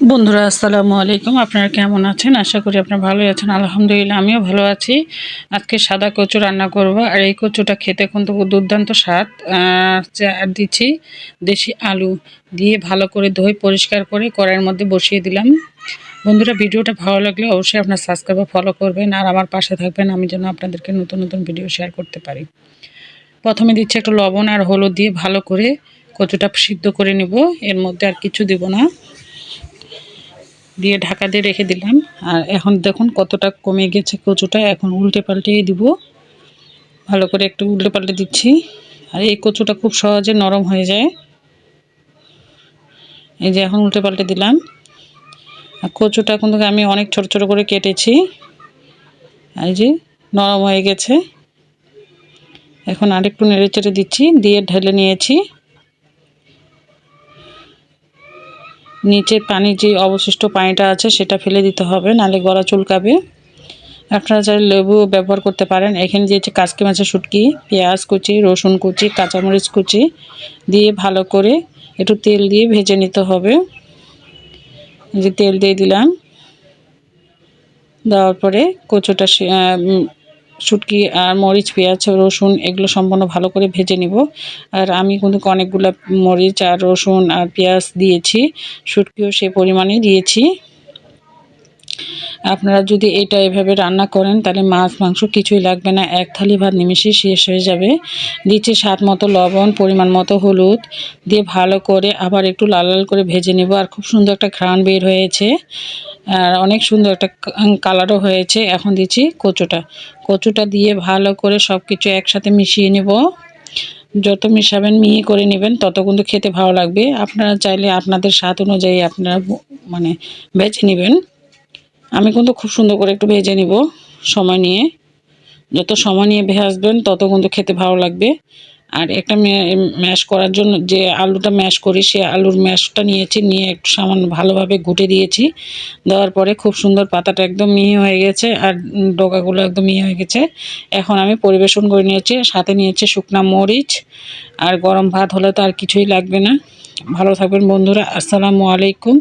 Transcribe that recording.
বন্ধুরা, আসসালামু আলাইকুম। আপনারা কেমন আছেন? আশা করি আপনারা ভালোই আছেন। আলহামদুলিল্লাহ, আমিও ভালো আছি। আজকে সাদা কচু রান্না করব, আর এই কচুটা খেতে কিন্তু দুর্দান্ত স্বাদ। আর দিচ্ছি দেশি আলু দিয়ে ভালো করে ধুয়ে পরিষ্কার করে কড়াইয়ের মধ্যে বসিয়ে দিলাম। বন্ধুরা, ভিডিওটা ভালো লাগলে অবশ্যই আপনার সাবস্ক্রাইব ফলো করবেন, আর আমার পাশে থাকবেন। আমি যেন আপনাদেরকে নতুন নতুন ভিডিও শেয়ার করতে পারি। প্রথমে দিচ্ছি একটু লবণ আর হলুদ দিয়ে ভালো করে কচুটা সিদ্ধ করে নেব। এর মধ্যে আর কিছু দেব না। দিয়ে ঢাকা দিয়ে রেখে দিলাম। আর এখন দেখুন কতটা কমে গেছে কচুটা। এখন উল্টে পাল্টে দিব। ভালো করে একটু উল্টে পাল্টে দিচ্ছি। আর এই কচুটা খুব সহজে নরম হয়ে যায়। এই যে এখন উল্টে পাল্টে দিলাম। আর কচুটা কিন্তু আমি অনেক ছোট ছোট করে কেটেছি। এই যে নরম হয়ে গেছে। এখন আরেকটু নেড়ে চেড়ে দিচ্ছি। দিয়ে ঢেলে নিয়েছি। নিচে পানি যে অবশিষ্ট পানিটা আছে সেটা ফেলে দিতে হবে, নালে গলা চুলকাবে। আপনারা চাইলে লেবু ব্যবহার করতে পারেন। এখানে দিয়েছে কাজকি মাছের শুটকি, পেঁয়াজ কুচি, রসুন কুচি, কাঁচামরিচ কুচি দিয়ে ভালো করে একটু তেল দিয়ে ভেজে নিতে হবে। যে তেল দিয়ে দিলাম। দেওয়ার পরে কচুটা শুটকি আর মরিচ, পেঁয়াজ, রসুন এগুলো সম্পূর্ণ ভালো করে ভেজে নিব। আর আমি কিন্তু অনেকগুলো মরিচ আর রসুন আর পেঁয়াজ দিয়েছি, শুটকিও সে পরিমাণে দিয়েছি। আপনারা যদি এটা এভাবে রান্না করেন, তাহলে মাছ, মাংস কিছুই লাগবে না। এক থালি ভাত নিমিশে শেষ হয়ে যাবে। দিচ্ছি স্বাদ মতো লবণ, পরিমাণ মতো হলুদ দিয়ে ভালো করে আবার একটু লাল লাল করে ভেজে নেব। আর খুব সুন্দর একটা ঘ্রাণ বের হয়েছে। আর অনেক সুন্দর একটা কালারও হয়েছে। এখন দিচ্ছি কচুটা। কচুটা দিয়ে ভালো করে সব কিছু একসাথে মিশিয়ে নেব। যত মিশাবেন, মিহি করে নেবেন, তত কিন্তু খেতে ভালো লাগবে। আপনারা চাইলে আপনাদের স্বাদ অনুযায়ী আপনারা মানে বেছে নেবেন। আমি কিন্তু খুব সুন্দর করে একটু ভেজে নিব সময় নিয়ে। যত সময় নিয়ে ভাজবেন তত কিন্তু খেতে ভালো লাগবে। আর একটা ম্যাশ করার জন্য যে আলুটা ম্যাশ করি সে আলুর ম্যাশটা নিয়েছি নিয়ে একটু সামান্য ভালোভাবে ঘুটে দিয়েছি। দেওয়ার পরে খুব সুন্দর পাতাটা একদম মিহি হয়ে গেছে আর উম, ডগাগুলো একদম মিহি হয়ে গেছে। এখন আমি পরিবেশন করে নিয়েছি সাথে নিয়েছি শুকনা মরিচ। আর গরম ভাত হলে তো আর কিছুই লাগবে না। ভালো থাকবেন বন্ধুরা আসসালামু আলাইকুম।